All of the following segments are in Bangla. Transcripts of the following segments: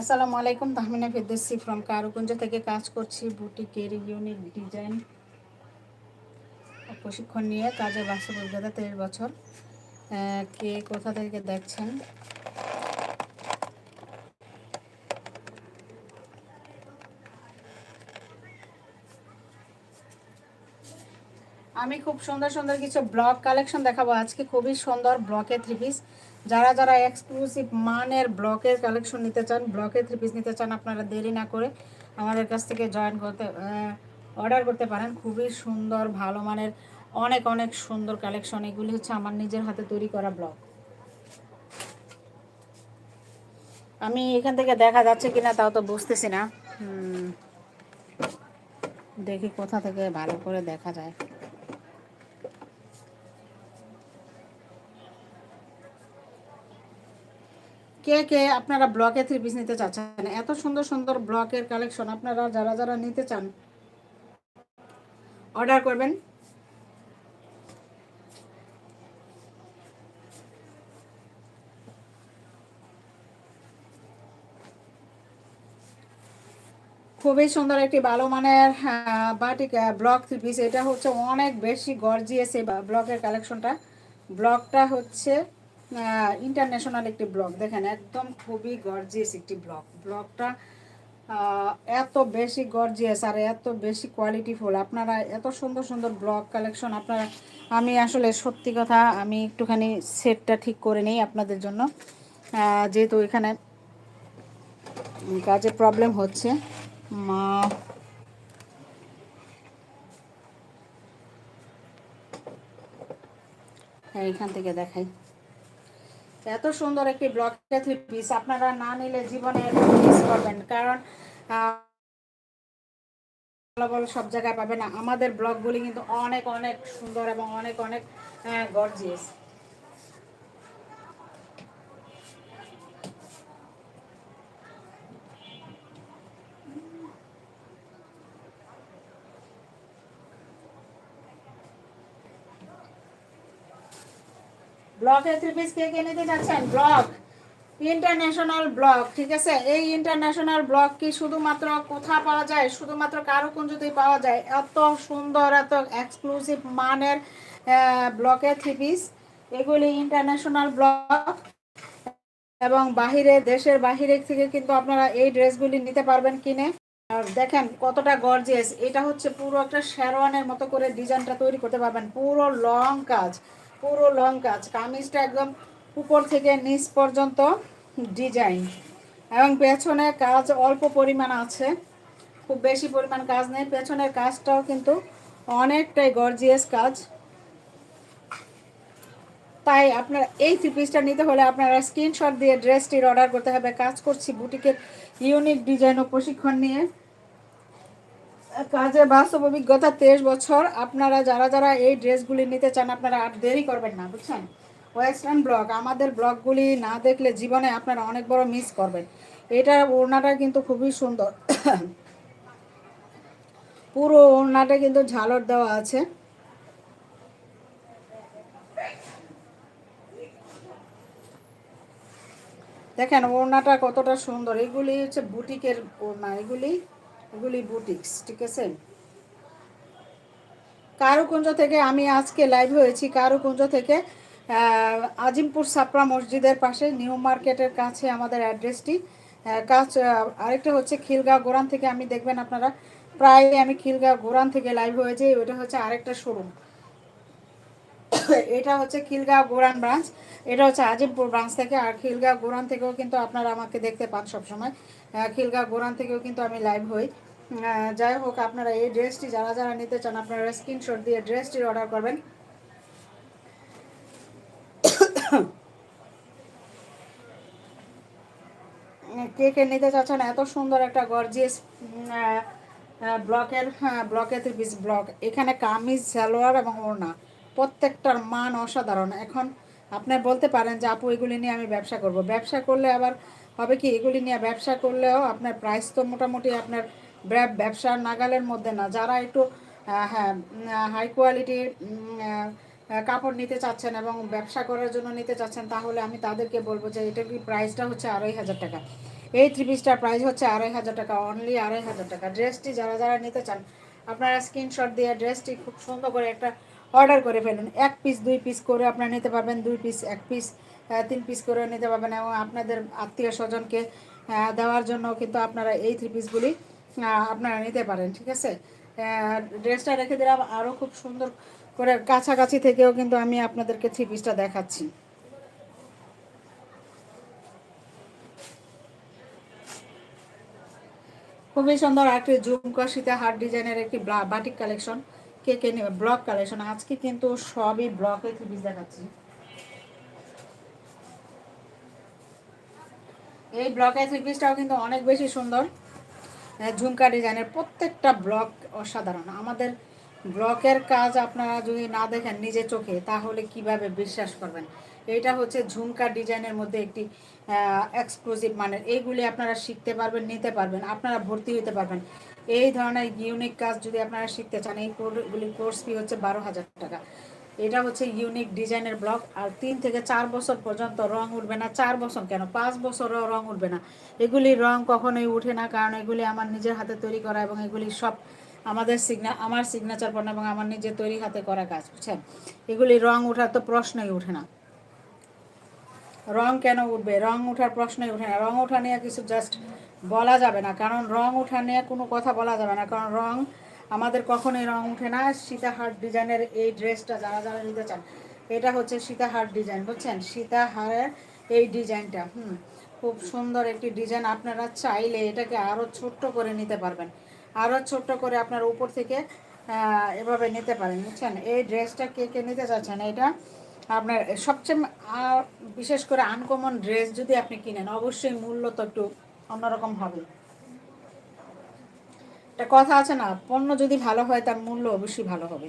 আসসালামু আলাইকুম, তাহমিনা ফেরদৌসি ফ্রম কারুকুঞ্জ থেকে কাজ করছি, বুটিকের ইউনিক ডিজাইন প্রশিক্ষণ নিয়ে কাজের বাস্তব অভিজ্ঞতা তেইশ বছর। কে কোথা থেকে দেখছেন? আমি খুব সুন্দর সুন্দর কিছু ব্লক কালেকশন দেখাবো। আজকে খুবই সুন্দর ব্লকে থ্রি পিস যারা যারা এক্সক্লুসিভ মানের ব্লকের কালেকশন নিতে চান, ব্লকের থ্রি পিস নিতে চান, আপনারা দেরি না করে আমাদের কাছ থেকে জয়েন করতে অর্ডার করতে পারেন। খুবই সুন্দর, ভালো মানের, অনেক অনেক সুন্দর কালেকশন এগুলি হচ্ছে আমার নিজের হাতে তৈরি করা ব্লক আমি এখান থেকে দেখা যাচ্ছে কিনা তাও তো বুঝতেছি না। দেখি কোথা থেকে ভালো করে দেখা যায়। কে কে আপনারা ব্লকে থ্রি পিস নিতে চাচ্ছেন? এত সুন্দর সুন্দর ব্লকের কালেকশন আপনারা যারা যারা নিতে চান অর্ডার করবেন। খুবই সুন্দর একটি ভালো মানের বাটিক ব্লক থ্রি পিস এটা হচ্ছে অনেক বেশি গর্জিয়াস এই ব্লকের কালেকশনটা ব্লকটা হচ্ছে ইন্টারন্যাশনাল একটি ব্লক দেখেন একদম খুবই গর্জিয়াস একটি ব্লক ব্লকটা এত বেশি গর্জিয়াস আর এত বেশি কোয়ালিটি কোয়ালিটিফুল আপনারা এত সুন্দর সুন্দর ব্লক কালেকশন আপনারা আমি আসলে সত্যি কথা আমি একটুখানি সেটটা ঠিক করে নিই আপনাদের জন্য। যেহেতু এখানে কাজে প্রবলেম হচ্ছে। মা হ্যাঁ, এইখান থেকে দেখাই। এত সুন্দর একটি ব্লক পিস আপনারা না নিলে জীবনে মিস করবেন কারণ ভালো সব জায়গায় পাবেন আমাদের ব্লগগুলি কিন্তু অনেক অনেক সুন্দর এবং অনেক অনেক গর্জিয়াস ব্লকের থ্রি পিস কে কে নিতে যাচ্ছেন? ব্লক ইন্টারন্যাশনাল ব্লক ঠিক আছে? এই ইন্টারন্যাশনাল ব্লক কি শুধুমাত্র কোথা পাওয়া যায়? শুধুমাত্র কারও কোন যদি পাওয়া যায়? এত সুন্দর, এত এক্সক্লুসিভ মানের ব্লকের থ্রি পিস এগুলি ইন্টারন্যাশনাল ব্লক এবং বাহিরে, দেশের বাহিরে থেকে কিন্তু আপনারা এই ড্রেসগুলি নিতে পারবেন কিনে। আর দেখেন কতটা গর্জিয়াস এটা হচ্ছে পুরো একটা শেরওয়ানের মতো করে ডিজাইনটা তৈরি করতে পারবেন। পুরো লং কাজ। পুরো লং কাজ কামিজটা একদম উপর থেকে নিচ পর্যন্ত ডিজাইন এবং পেছনে কাজ অল্প পরিমাণ আছে, খুব বেশি পরিমাণ কাজ নেই, পেছনের কাজটাও কিন্তু অনেকটাই গর্জিয়াস কাজ। তাই আপনার এই থ্রি পিসটা নিতে হলে আপনারা স্ক্রিনশট দিয়ে ড্রেসটির অর্ডার করতে হবে। কাজ করছি বুটিকের ইউনিক ডিজাইন ও প্রশিক্ষণ নিয়ে। কাজে বাস্তব অভিজ্ঞতা তেইশ বছর। আপনারা যারা যারা এই ড্রেসগুলি নিতে চান, আপনারা আর দেরি করবেন না, বুঝছেন? ওয়েস্টার্ন ব্লগ আমাদের ব্লগগুলি না দেখলে জীবনে আপনারা অনেক বড় মিস করবেন। এটা ওড়নাটা কিন্তু খুবই সুন্দর। পুরো ওড়নাটা কিন্তু ঝালর দেওয়া আছে। দেখেন, ওড়নাটা কতটা সুন্দর। এগুলি হচ্ছে বুটিকের ওড়না, এগুলি এগুলি বুটিক্স ঠিক আছে? কারুকুঞ্জ থেকে আমি আজকে লাইভ হয়েছি, কারুকুঞ্জ থেকে আজিমপুর সাপড়া মসজিদের পাশে, নিউ মার্কেটের কাছে আমাদের অ্যাড্রেসটি কাজ আরেকটা হচ্ছে খিলগাঁও গোরান থেকে আমি দেখবেন আপনারা, প্রায় আমি খিলগাঁও গোরান থেকে লাইভ হয়েছি, ওইটা হচ্ছে আরেকটা শোরুম এটা হচ্ছে খিলগাঁও গোরান ব্রাঞ্চ এটা হচ্ছে আজিমপুর ব্রাঞ্চ থেকে, আর খিলগাঁও গোরান থেকেও কিন্তু আপনারা আমাকে দেখতে পান সবসময়। আহ, খিলগাঁও গোরান থেকেও কিন্তু আমি লাইভ হই। যাই হোক আপনারা এই ড্রেসটি যারা যারা নিতে চান আপনারা স্ক্রিনশট দিয়ে ড্রেসটির অর্ডার করবেন। কে কে নিতে চাচ্ছেন এত সুন্দর একটা গর্জিয়াস ব্লকের ব্লকের পিস ব্লক এখানে কামিজ সালোয়ার এবং ওড়না। প্রত্যেকটার মান অসাধারণ। এখন আপনি বলতে পারেন যে আপু এগুলি নিয়ে আমি ব্যবসা করব। ব্যবসা করলে আবার হবে কি? এগুলি নিয়ে ব্যবসা করলেও আপনার প্রাইস তো মোটামুটি আপনার ব্যব- ব্যবসার নাগালের মধ্যে না। যারা একটু হ্যাঁ হাই কোয়ালিটির কাপড় নিতে চাচ্ছেন এবং ব্যবসা করার জন্য নিতে চাচ্ছেন, তাহলে আমি তাদেরকে বলব যে এটা কি প্রাইসটা হচ্ছে আড়াই হাজার টাকা। এই থ্রি পিসটার প্রাইস হচ্ছে আড়াই হাজার টাকা অনলি আড়াই হাজার টাকা। ড্রেসটি যারা যারা নিতে চান, আপনারা স্ক্রিনশট দিয়ে ড্রেসটি খুব সুন্দর করে একটা অর্ডার করে ফেলুন। এক পিস দুই পিস করে আপনারা নিতে পারবেন, দুই পিস এক পিস তিন পিস করে নিতে পারবেন এবং আপনাদের আত্মীয় স্বজনকে দেওয়ার জন্য কিন্তু আপনারা এই থ্রি পিসগুলি আপনারা নিতে পারেন, ঠিক আছে? ড্রেসটা রেখে দিলাম আরও খুব সুন্দর করে কাছাকাছি থেকেও কিন্তু আমি আপনাদেরকে থ্রি পিসটা দেখাচ্ছি। খুবই সুন্দর একটি ঝুমকা সীতা হার্ট ডিজাইনের একটি বাটিক কালেকশন, কে কে নেবে, ব্লক কালেকশন। আজকে কিন্তু সবই ব্লকে থ্রি পিস দেখাচ্ছি। এই ব্লকের থ্রি পিসটাও কিন্তু অনেক বেশি সুন্দর। ঝুমকা ডিজাইনের প্রত্যেকটা ব্লক অসাধারণ। আমাদের ব্লকের কাজ আপনারা যদি না দেখেন নিজে চোখে, তাহলে কীভাবে বিশ্বাস করবেন? এটা হচ্ছে ঝুমকা ডিজাইনের মধ্যে একটি এক্সক্লুসিভ মানের। এইগুলি আপনারা শিখতে পারবেন, নিতে পারবেন, আপনারা ভর্তি হতে পারবেন। এই ধরনের ইউনিক কাজ যদি আপনারা শিখতে চান, এই কোর্স ফি হচ্ছে বারো হাজার টাকা। এটা হচ্ছে ইউনিক ডিজাইনের ব্লক আর তিন থেকে চার বছর পর্যন্ত রং উঠবে না। চার বছর কেন? পাঁচ বছরও রং উঠবে না। এগুলি রং কখনোই উঠে না, কারণ এগুলি আমার নিজের হাতে তৈরি করা এবং এগুলি সব আমাদের সিগনা আমার সিগনেচার পণ্য এবং আমার নিজের তৈরি হাতে করা কাজ, বুঝছেন? এগুলি রং ওঠার তো প্রশ্নই উঠে না। রং কেন উঠবে? রং ওঠার প্রশ্নই উঠে না। রং ওঠা নিয়ে কিছু জাস্ট বলা যাবে না, কারণ রং ওঠা নিয়ে কোনো কথা বলা যাবে না, কারণ রং আমাদের কখনোই রং উঠে না। সীতাহার ডিজাইনের এই ড্রেসটা যারা যারা নিতে চান, এটা হচ্ছে সীতাহার ডিজাইন, বুঝছেন? সীতাহারের এই ডিজাইনটা, হুম। খুব সুন্দর একটি ডিজাইন, আপনারা চাইলে এটাকে আরও ছোট্ট করে নিতে পারবেন। আরও ছোট্ট করে আপনার উপর থেকে এভাবে নিতে পারেন, বুঝছেন? এই ড্রেসটা কে কে নিতে চাচ্ছেন, এটা আপনার সবচেয়ে বিশেষ করে আনকমন ড্রেস যদি আপনি কিনেন, অবশ্যই মূল্য তো একটু অন্যরকম হবে। একটা কথা আছে না, পণ্য যদি ভালো হয় তার মূল্য অবশ্যই ভালো হবে।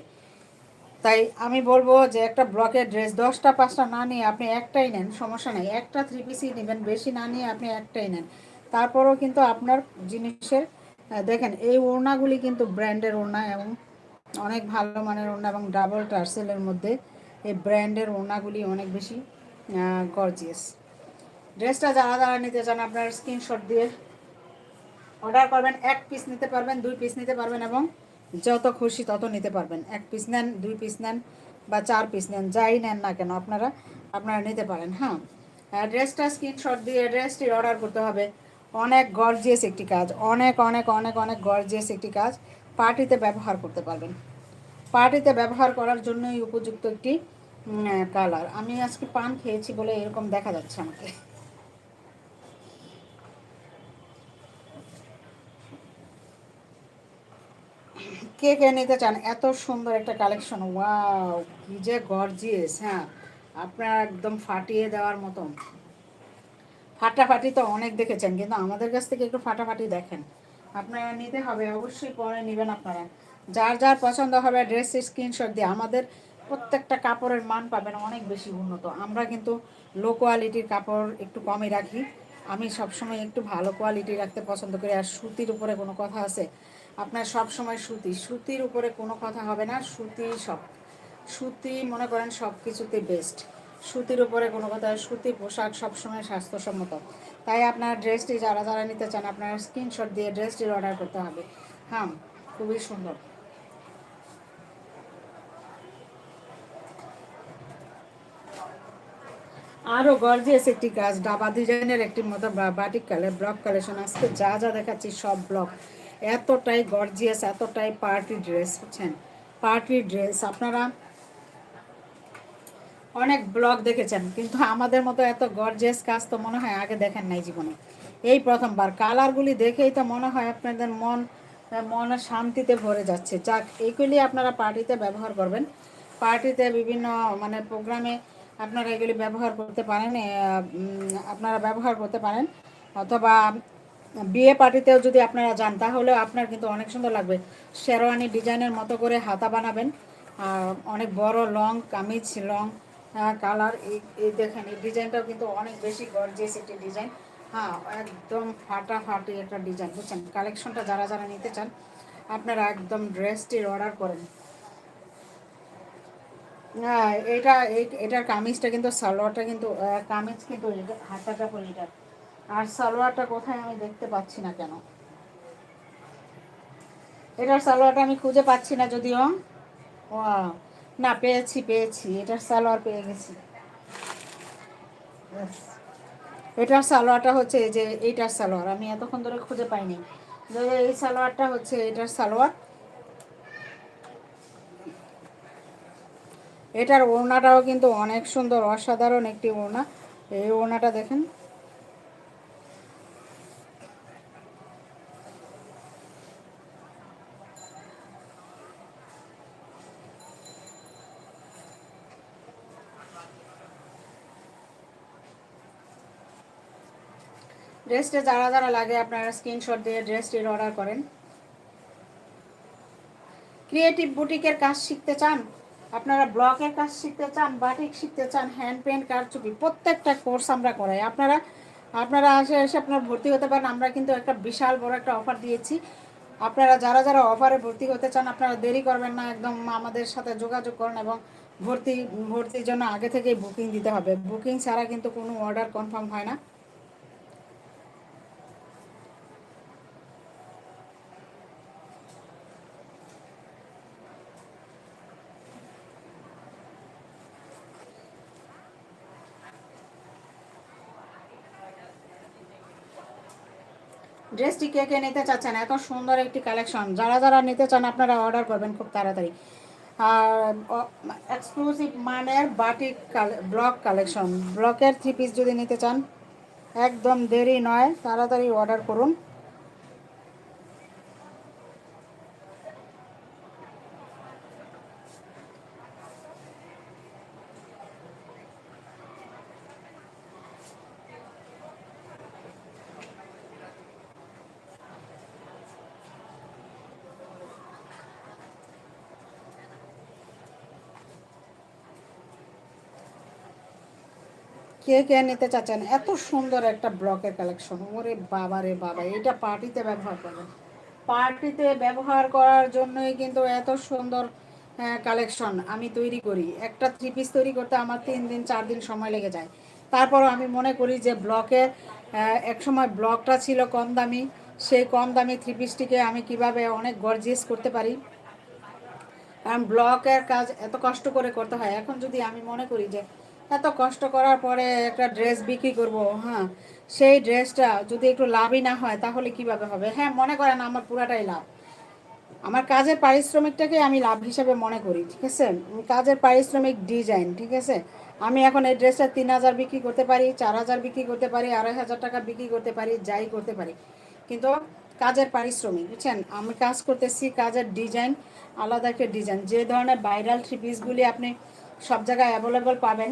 তাই আমি বলব যে একটা ব্লকের ড্রেস দশটা, পাঁচটা না নিয়ে আপনি একটাই নেন, সমস্যা নেই। একটা থ্রি পিসই নেবেন, বেশি না নিয়ে আপনি একটাই নেন। তারপরেও কিন্তু আপনার জিনিসের দেখেন এই ওড়নাগুলি কিন্তু ব্র্যান্ডের ওড়না এবং অনেক ভালো মানের ওড়না এবং ডাবল টার্সেলের মধ্যে এই ব্র্যান্ডের ওড়নাগুলি অনেক বেশি গর্জিয়াস ড্রেসটা যারা যারা নিতে চান আপনার স্ক্রিনশট দিয়ে অর্ডার করবেন, এক পিস নিতে পারবেন, দুই পিস নিতে পারবেন এবং যত খুশি তত নিতে পারবেন। এক পিস নেন, দুই পিস নেন বা চার পিস নেন, যাই নেন না কেন, আপনারা আপনারা নিতে পারেন হ্যাঁ? ড্রেসটা স্ক্রিনশট দিয়ে ড্রেসটি অর্ডার করতে হবে। অনেক গর্জিয়াস একটি কাজ, অনেক অনেক অনেক অনেক গর্জিয়াস একটি কাজ। পার্টিতে ব্যবহার করতে পারবেন। পার্টিতে ব্যবহার করার জন্যই উপযুক্ত একটি কালার আমি আজকে পান খেয়েছি বলে এরকম দেখা যাচ্ছে আমাকে। কে কে নিতে চান? এত সুন্দর একটা কালেকশন ওয়াও কি যে গর্জিয়াস হ্যাঁ। আপনার একদম ফাটিয়ে দেওয়ার মতন। ফাটাফাটি তো অনেক দেখেছেন, কিন্তু আমাদের কাছ থেকে একটু ফাটাফাটি দেখেন। আপনারা নিতে হবে, অবশ্যই পরে নেবেন আপনারা। যার যার পছন্দ হবে ড্রেস স্ক্রিনশট দিয়ে আমাদের প্রত্যেকটা কাপড়ের মান পাবেন অনেক বেশি উন্নত। আমরা কিন্তু লো কোয়ালিটির কাপড় একটু কমই রাখি। আমি সবসময় একটু ভালো কোয়ালিটি রাখতে পছন্দ করি, আর সুতির উপরে কোনো কথা আছে আপনার সব সময় সুতি সুতির উপরে কোনো কথা হবে না সুতি সব। সুতি মনে করেন সব কিছুতে বেস্ট সুতির উপরে কোনো কথা সুতি পোশাক সবসময় স্বাস্থ্যসম্মত। তাই আপনার ড্রেসটি যারা যারা নিতে চান, আপনার স্ক্রিনশট দিয়ে ড্রেসটির অর্ডার করতে হবে। হ্যাঁ খুবই সুন্দর। আরও গর্জিয়াস একটি কাজ, ডাবা ডিজাইনের একটি মতো বাটিক কালার ব্লক কালেকশন আজকে যা যা দেখাচ্ছি সব ব্লক এতটাই গর্জিয়াস এতটাই পার্টি ড্রেস বুঝছেন? পার্টি ড্রেস আপনারা অনেক ব্লগ দেখেছেন, কিন্তু আমাদের মতো এত গর্জিয়াস কাজ তো মনে হয় আগে দেখেন নাই জীবনে। এই প্রথমবার কালারগুলি দেখেই তো মনে হয় আপনাদের মন, মনে শান্তিতে ভরে যাচ্ছে। যাক এইগুলি আপনারা পার্টিতে ব্যবহার করবেন। পার্টিতে বিভিন্ন মানে প্রোগ্রামে আপনারা এগুলি ব্যবহার করতে পারেন আপনারা ব্যবহার করতে পারেন। অথবা বিয়ে পার্টিতেও যদি আপনারা যান, তাহলেও আপনার কিন্তু অনেক সুন্দর লাগবে। শেরওয়ানি ডিজাইনের মতো করে হাতা বানাবেন। অনেক বড় লং কামিজ, লং কালার, এই দেখেন, এই ডিজাইনটাও কিন্তু অনেক বেশি গর্জিয়াস একটি ডিজাইন। হ্যাঁ একদম ফাটাফাটি একটা ডিজাইন, বুঝছেন? কালেকশনটা যারা যারা নিতে চান, আপনারা একদম ড্রেসটির অর্ডার করেন। হ্যাঁ এটা এটার কামিজটা কিন্তু, সালোয়ারটা কিন্তু কামিজ কিন্তু হাতাটা এটা। আর সালোয়ারটা কোথায় আমি দেখতে পাচ্ছি না কেন? এটার সালোয়ারটা আমি খুঁজে পাচ্ছি না যদিও। না, পেয়েছি পেয়েছি, এটার সালোয়ার পেয়ে গেছি। এটার সালোয়ারটা হচ্ছে যে এইটার সালোয়ার, আমি এতক্ষণ ধরে খুঁজে পাইনি। এই সালোয়ারটা হচ্ছে এটার সালোয়ার। এটার ওড়নাটাও কিন্তু অনেক সুন্দর, অসাধারণ একটি ওড়না। এই ওড়নাটা দেখেন। ড্রেসটা যারা যারা লাগে, আপনারা স্ক্রিনশট দিয়ে ড্রেসটির অর্ডার করেন। ক্রিয়েটিভ বুটিকের কাজ শিখতে চান, আপনারা ব্লকের কাজ শিখতে চান বাটিক শিখতে চান হ্যান্ড পেন্ট কারচুপি, প্রত্যেকটা কোর্স আমরা করাই। আপনারা আপনারা আসে এসে আপনারা ভর্তি হতে পারেন। আমরা কিন্তু একটা বিশাল বড় একটা অফার দিয়েছি। আপনারা যারা যারা অফারে ভর্তি হতে চান, আপনারা দেরি করবেন না, একদম আমাদের সাথে যোগাযোগ করুন এবং ভর্তি, ভর্তির জন্য আগে থেকেই বুকিং দিতে হবে। বুকিং ছাড়া কিন্তু কোনো অর্ডার কনফার্ম হয় না। ড্রেসটি কে কে নিতে চাচ্ছেন? এত সুন্দর একটি কালেকশন। যারা যারা নিতে চান, আপনারা অর্ডার করবেন খুব তাড়াতাড়ি। আর এক্সক্লুসিভ মানের বাটিক ব্লক কালেকশন। ব্লকের থ্রি পিস যদি নিতে চান, একদম দেরি নয়, তাড়াতাড়ি অর্ডার করুন। কে কে নিতে চাচ্ছেন? এত সুন্দর একটা ব্লকের কালেকশন ওরে বাবা রে বাবা এটা পার্টিতে ব্যবহার করবেন। পার্টিতে ব্যবহার করার জন্যই কিন্তু এত সুন্দর কালেকশন আমি তৈরি করি। একটা থ্রি পিস তৈরি করতে আমার তিন দিন, চার দিন সময় লেগে যায়। তারপরও আমি মনে করি যে ব্লকের একসময় ব্লকটা ছিল কম দামি। সেই কম দামি থ্রি পিসটিকে আমি কীভাবে অনেক গর্জিয়াস করতে পারি? কারণ ব্লকের কাজ এত কষ্ট করে করতে হয়। এখন যদি আমি মনে করি যে এত কষ্ট করার পরে একটা ড্রেস বিক্রি করব হ্যাঁ। সেই ড্রেসটা যদি একটু লাভই না হয়, তাহলে কীভাবে হবে? হ্যাঁ মনে করেন আমার পুরাটাই লাভ। আমার কাজের পারিশ্রমিকটাকে আমি লাভ হিসাবে মনে করি, ঠিক আছে? কাজের পারিশ্রমিক ডিজাইন ঠিক আছে? আমি এখন এই ড্রেসটা তিন হাজার বিক্রি করতে পারি, চার হাজার বিক্রি করতে পারি, আড়াই হাজার টাকা বিক্রি করতে পারি, যাই করতে পারি। কিন্তু কাজের পারিশ্রমিক, বুঝছেন? আমি কাজ করতেছি কাজের ডিজাইন আলাদা একটা ডিজাইন যে ধরনের ভাইরাল থ্রি পিসগুলি আপনি সব জায়গায় অ্যাভেলেবল পাবেন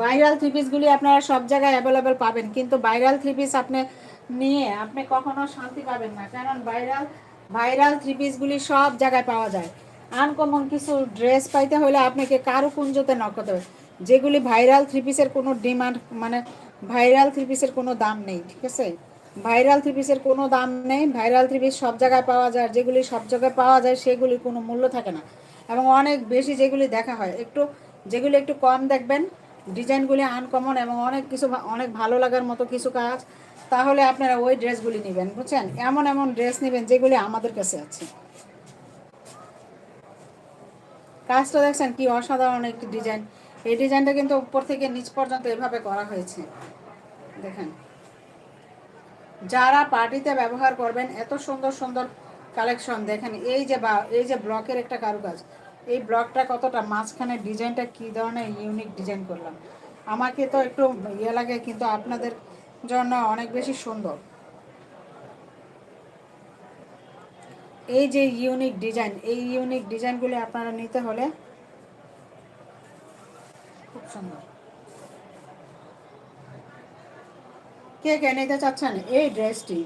ভাইরাল থ্রি পিসগুলি আপনারা সব জায়গায় অ্যাভেলেবেল পাবেন। কিন্তু ভাইরাল থ্রি পিস আপনি নিয়ে আপনি কখনো শান্তি পাবেন না। কারণ ভাইরাল ভাইরাল থ্রি পিসগুলি সব জায়গায় পাওয়া যায়। আনকমন কিছু ড্রেস পাইতে হলে আপনাকে কারও কুঞ্জতে নকতে হবে। যেগুলি ভাইরাল থ্রি পিসের কোনো ডিমান্ড মানে ভাইরাল থ্রি পিসের কোনো দাম নেই, ঠিক আছে? ভাইরাল থ্রি পিসের কোনো দাম নেই ভাইরাল থ্রি পিস সব জায়গায় পাওয়া যায়। যেগুলি সব জায়গায় পাওয়া যায় সেগুলির কোনো মূল্য থাকে না। এবং অনেক বেশি যেগুলি দেখা হয়, একটু, যেগুলি একটু কম দেখবেন ডিজাইনগুলি আনকমন এবং অনেক কিছু অনেক ভালো লাগার মতো কিছু কাজ, তাহলে আপনারা ওই ড্রেসগুলি নেবেন, বুঝছেন? এমন এমন ড্রেস নেবেন যেগুলি আমাদের কাছে আছে। কাজটা দেখছেন কি অসাধারণ একটি ডিজাইন। এই ডিজাইনটা কিন্তু উপর থেকে নিচ পর্যন্ত এভাবে করা হয়েছে। দেখেন। যারা পার্টিতে ব্যবহার করবেন, এত সুন্দর সুন্দর কালেকশন দেখেন, এই যে বা এই যে ব্লকের একটা কারুকাজ এই ব্লকটা কতটা? মাঝখানে ডিজাইনটা কী ধরনের? ইউনিক ডিজাইন করলাম। আমাকে তো একটু ইয়ে লাগে, কিন্তু আপনাদের জন্য অনেক বেশি সুন্দর। এই যে ইউনিক ডিজাইন, এই ইউনিক ডিজাইনগুলি আপনারা নিতে হলে খুব সুন্দর। কে কে নিতে চাচ্ছেন? এই ড্রেসটি।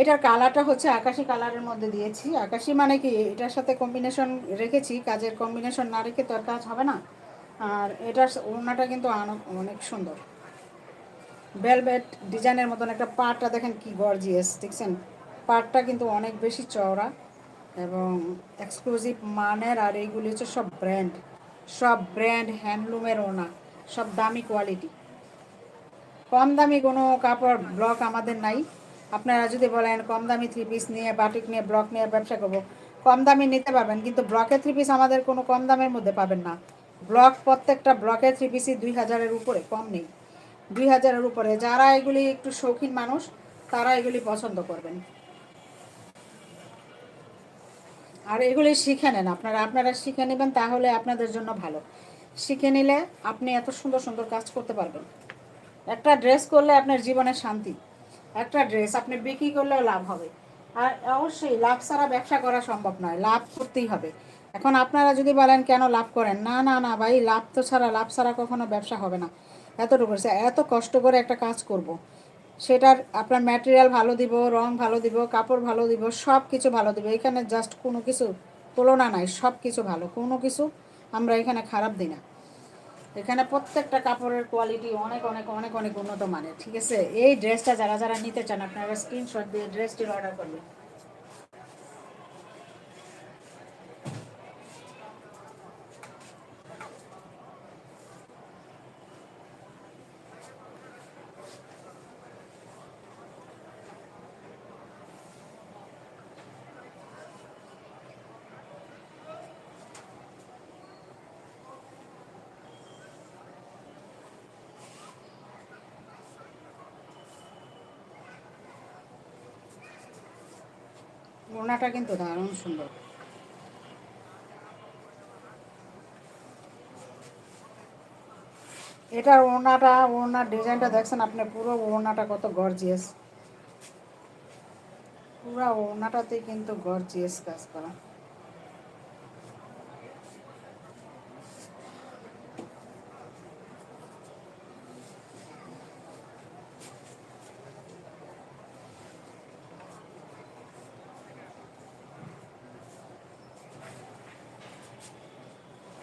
এটার কালারটা হচ্ছে আকাশি কালারের মধ্যে দিয়েছি। আকাশি মানে কি? এটার সাথে কম্বিনেশন রেখেছি, কাজের কম্বিনেশন না রেখে তো আর কাজ হবে না। আর এটার ওড়নাটা কিন্তু অনেক সুন্দর। বেলভেট ডিজাইনের মতন একটা পাটটা দেখেন কি গর্জিয়াস দেখছেন? পাটটা কিন্তু অনেক বেশি চওড়া এবং এক্সক্লুসিভ মানের আর এইগুলি হচ্ছে সব ব্র্যান্ড সব ব্র্যান্ড হ্যান্ডলুমের ওনা সব দামি কোয়ালিটি কম দামি কোনো কাপড় ব্লক আমাদের নাই। আপনারা যদি বলেন কম দামি থ্রি পিস নিয়ে বাটিক নিয়ে ব্লক নিয়ে ব্যবসা করব, কম দামি নিতে পারবেন, কিন্তু ব্লকের থ্রি পিস আমাদের কোনো কম দামের মধ্যে পাবেন না। ব্লক প্রত্যেকটা ব্লকের থ্রি পিসই দুই হাজারের উপরে, কম নেই। দুই হাজারের উপরে। যারা এগুলি একটু শৌখিন মানুষ, তারা এগুলি পছন্দ করবেন। আর এগুলি শিখে নেন আপনারা। আপনারা শিখে নেবেন, তাহলে আপনাদের জন্য ভালো। শিখে নিলে আপনি এত সুন্দর সুন্দর কাজ করতে পারবেন। একটা ড্রেস করলে আপনার জীবনে শান্তি। একটা ড্রেস আপনি বিক্রি করলেও লাভ হবে। আর অবশ্যই লাভ ছাড়া ব্যবসা করা সম্ভব নয়, লাভ করতেই হবে। এখন আপনারা যদি বলেন কেন লাভ করেন, না না না ভাই, লাভ তো ছাড়া, লাভ ছাড়া কখনো ব্যবসা হবে না। এতটুকু এত কষ্ট করে একটা কাজ করব। সেটার আপনার ম্যাটেরিয়াল ভালো দিব, রং ভালো দিব, কাপড় ভালো দিব সব কিছু ভালো দিব। এখানে জাস্ট কোনো কিছু তুলনা নাই সব কিছু ভালো। কোনো কিছু আমরা এখানে খারাপ দিই না। এখানে প্রত্যেকটা কাপড়ের কোয়ালিটি অনেক অনেক অনেক অনেক উন্নত মানের, ঠিক আছে? এই ড্রেসটা যারা যারা নিতে চান, আপনারা স্ক্রিনশট দিয়ে ড্রেসটির অর্ডার করবেন। ওড়নাটা কিন্তু দারুণ সুন্দর। এটা ওড়নাটা ওড়নার ডিজাইনটা দেখছেন আপনি, পুরো ওড়নাটা কত গর্জিয়াস পুরো ওড়নাটাতে কিন্তু গর্জিয়াস কাজ করা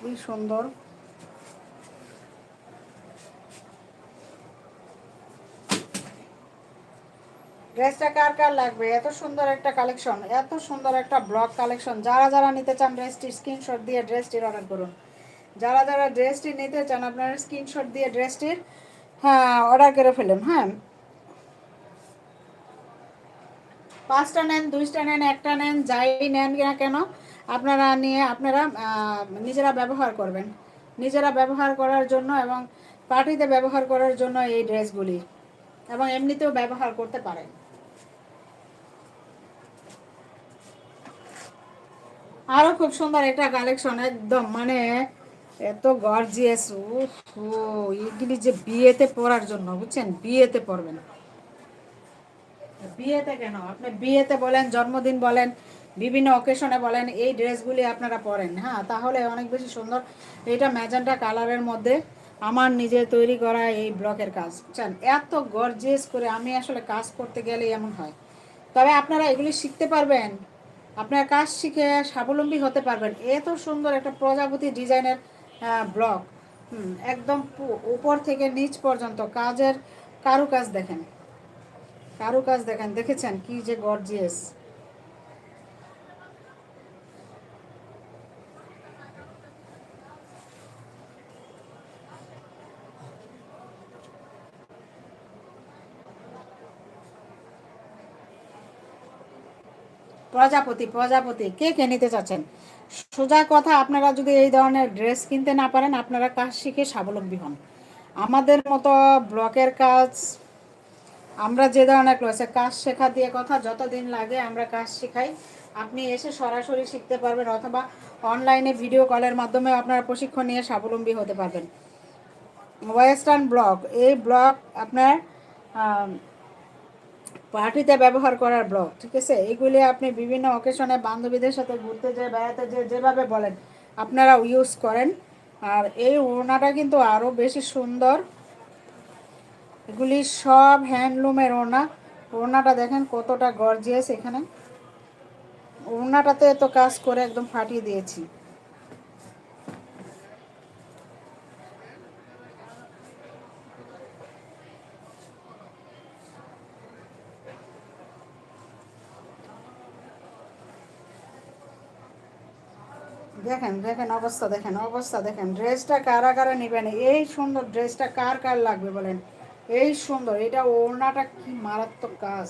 খুবই সুন্দর। ড্রেসটা কার কার লাগবে? এত সুন্দর একটা কালেকশন এত সুন্দর একটা ব্লক কালেকশন যারা যারা নিতে চান ড্রেসটির স্ক্রিনশট দিয়ে ড্রেসটির অর্ডার করুন। যারা যারা ড্রেসটি নিতে চান, আপনারা স্ক্রিনশট দিয়ে ড্রেসটির হ্যাঁ অর্ডার করে ফেলুন হ্যাঁ। পাঁচটা নেন, দুইটা নেন, একটা নেন, যাই নেন না কেন আপনারা নিয়ে আপনারা নিজেরা ব্যবহার করবেন। নিজেরা ব্যবহার করার জন্য এবং পার্টিতে ব্যবহার করার জন্য এই ড্রেসগুলি এবং এমনিতেও ব্যবহার করতে পারেন। আরও খুব সুন্দর একটা কালেকশন, একদম মানে এত গর্জিয়াস ও এগুলি যে বিয়েতে পরার জন্য, বুঝছেন? বিয়েতে পড়বেন বিয়েতে কেন? আপনি বিয়েতে বলেন, জন্মদিন বলেন বিভিন্ন অকেশনে বলেন, এই ড্রেসগুলি আপনারা পরেন। হ্যাঁ তাহলে অনেক বেশি সুন্দর। এটা ম্যাজেন্টা কালারের মধ্যে আমার নিজে তৈরি করা এই ব্লকের কাজ। বুঝছেন? এত গর্জেস করে আমি আসলে কাজ করতে গেলে এমন হয়। তবে আপনারা এগুলি শিখতে পারবেন। আপনার কাজ শিখে স্বাবলম্বী হতে পারবেন। এত সুন্দর একটা প্রজাপতি ডিজাইনের ব্লক। একদম উপর থেকে নিচ পর্যন্ত কাজের কারুকাজ দেখেন। কারুকাজ দেখেন, দেখেছেন? কি যে গর্জিয়াস প্রজাপতি প্রজাপতি, কে কে নিতে চাচ্ছেন? সোজা কথা, আপনারা যদি এই ধরনের ড্রেস কিনতে না পারেন, আপনারা কাজ শিখে স্বাবলম্বী হন? আমাদের মতো ব্লকের কাজ, আমরা যে ধরনের ক্লাসে কাজ শেখা দিয়ে কথা, যতদিন লাগে আমরা কাজ শেখাই। আপনি এসে সরাসরি শিখতে পারবেন, অথবা অনলাইনে ভিডিও কলের মাধ্যমে আপনারা প্রশিক্ষণ নিয়ে স্বাবলম্বী হতে পারবেন। ওয়েস্টার্ন ব্লক এই ব্লক আপনার পার্টিতে ব্যবহার করার ব্লগ, ঠিক আছে? এগুলি আপনি বিভিন্ন অকেশনে বান্ধবীদের সাথে ঘুরতে যে, বেড়াতে যে, যেভাবে বলেন, আপনারা ইউজ করেন। আর এই ওড়নাটা কিন্তু আরও বেশি সুন্দর। এগুলি সব হ্যান্ডলুমের ওড়না। ওড়নাটা দেখেন কতটা গর্জিয়াস এখানে। ওড়নাটাতে তো কাজ করে একদম ফাটিয়ে দিয়েছি। দেখেন দেখেন অবস্থা দেখেন অবস্থা, দেখেন। ড্রেসটা কারা কারা নেবেন? এই সুন্দর ড্রেসটা কার কার লাগবে বলেন? এই সুন্দর, এটা ওড়নাটা কি মারাত্মক কাজ।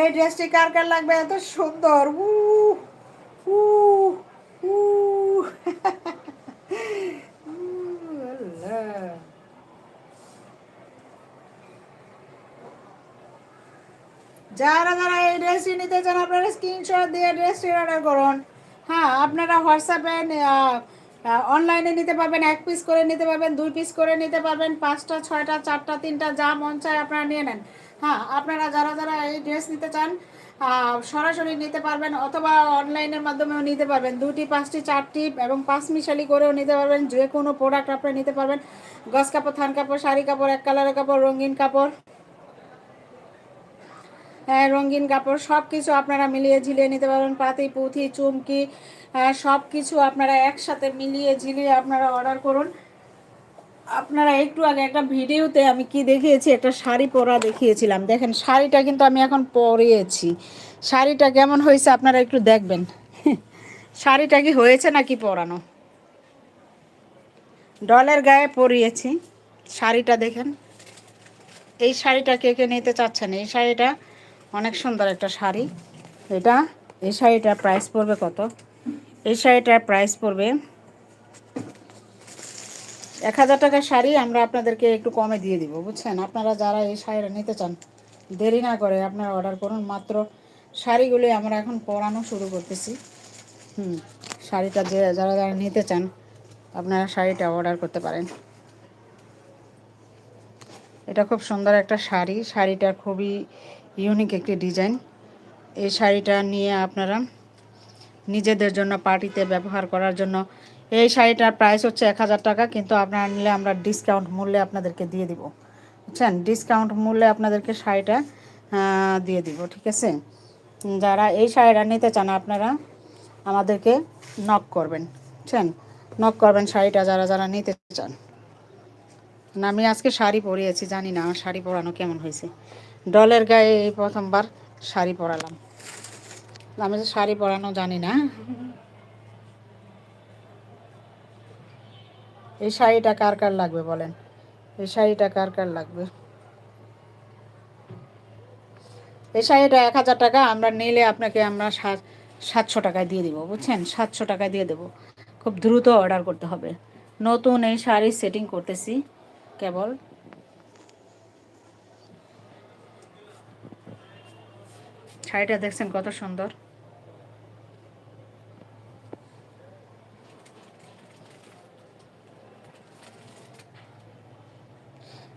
এই ড্রেসটি কার কার লাগবে? এত সুন্দর। উ উ উ। যারা যারা এই ড্রেসটি নিতে চান, আপনারা স্ক্রিনশট দিয়ে ড্রেসটি অর্ডার করুন। হ্যাঁ আপনারা হোয়াটসঅ্যাপে অনলাইনে নিতে পারবেন, এক পিস করে নিতে পারবেন, দুই পিস করে নিতে পারবেন, পাঁচটা, ছয়টা, চারটা, তিনটা, যা মন চায় আপনারা নিয়ে নেন। হ্যাঁ আপনারা যারা যারা এই ড্রেস নিতে চান সরাসরি নিতে পারবেন অথবা অনলাইনের মাধ্যমেও নিতে পারবেন। দুটি, পাঁচটি, চারটি এবং পাঁচ মিশালি করেও নিতে পারবেন। যে কোনো প্রোডাক্ট আপনারা নিতে পারবেন। গস কাপড়, থান কাপড়, শাড়ি কাপড়, এক কালারের কাপড়, রঙিন কাপড়। হ্যাঁ রঙিন কাপড় সব কিছু আপনারা মিলিয়ে ঝিলিয়ে নিতে পারবেন। পাতি, পুঁথি, চুমকি সব কিছু আপনারা একসাথে মিলিয়ে ঝিলিয়ে আপনারা অর্ডার করুন। আপনারা একটু আগে একটা ভিডিওতে আমি কি দেখিয়েছি? একটা শাড়ি পরা দেখিয়েছিলাম। দেখেন, শাড়িটা কিন্তু আমি এখন পরিয়েছি। শাড়িটা কেমন হয়েছে আপনারা একটু দেখবেন। শাড়িটা কি হয়েছে নাকি পরানো? ডলের গায়ে পরিয়েছি। শাড়িটা দেখেন। এই শাড়িটা কে কে নিতে চাচ্ছেন? এই শাড়িটা অনেক সুন্দর একটা শাড়ি। এটা, এই শাড়িটার প্রাইস পড়বে কত? এই শাড়িটার প্রাইস পড়বে এক হাজার টাকার শাড়ি আমরা আপনাদেরকে একটু কমে দিয়ে দিব, বুঝছেন? আপনারা যারা এই শাড়িটা নিতে চান, দেরি না করে আপনারা অর্ডার করুন। মাত্র শাড়িগুলি আমরা এখন পরানো শুরু করতেছি। হুম, শাড়িটা যে যারা যারা নিতে চান, আপনারা শাড়িটা অর্ডার করতে পারেন। এটা খুব সুন্দর একটা শাড়ি। শাড়িটা খুবই ইউনিক একটি ডিজাইন এই শাড়িটা নিয়ে আপনারা নিজেদের জন্য পার্টিতে ব্যবহার করার জন্য এই শাড়িটার প্রাইস হচ্ছে এক হাজার টাকা, কিন্তু আপনারা নিলে আমরা ডিসকাউন্ট মূল্যে আপনাদেরকে দিয়ে দিব। বুঝছেন? ডিসকাউন্ট মূল্যে আপনাদেরকে শাড়িটা দিয়ে দিব, ঠিক আছে? যারা এই শাড়িটা নিতে চান, আপনারা আমাদেরকে নক করবেন, বুঝছেন? নক করবেন শাড়িটা যারা যারা নিতে চান। না, আমি আজকে শাড়ি পরিয়েছি, জানি না আমার শাড়ি পরানো কেমন হয়েছে। ডলের গায়ে এই প্রথমবার শাড়ি পরালাম। আমি শাড়ি পরানো জানি না। এই শাড়িটা কার কার লাগবে বলেন? এই শাড়িটা কার কার লাগবে? এই শাড়িটা এক হাজার টাকা, আমরা নিলে আপনাকে আমরা সাত, সাতশো টাকায় দিয়ে দিব, বুঝছেন? সাতশো টাকায় দিয়ে দেবো। খুব দ্রুত অর্ডার করতে হবে। নতুন এই শাড়ি সেটিং করতেছি, কেবল। শাড়িটা দেখছেন কত সুন্দর?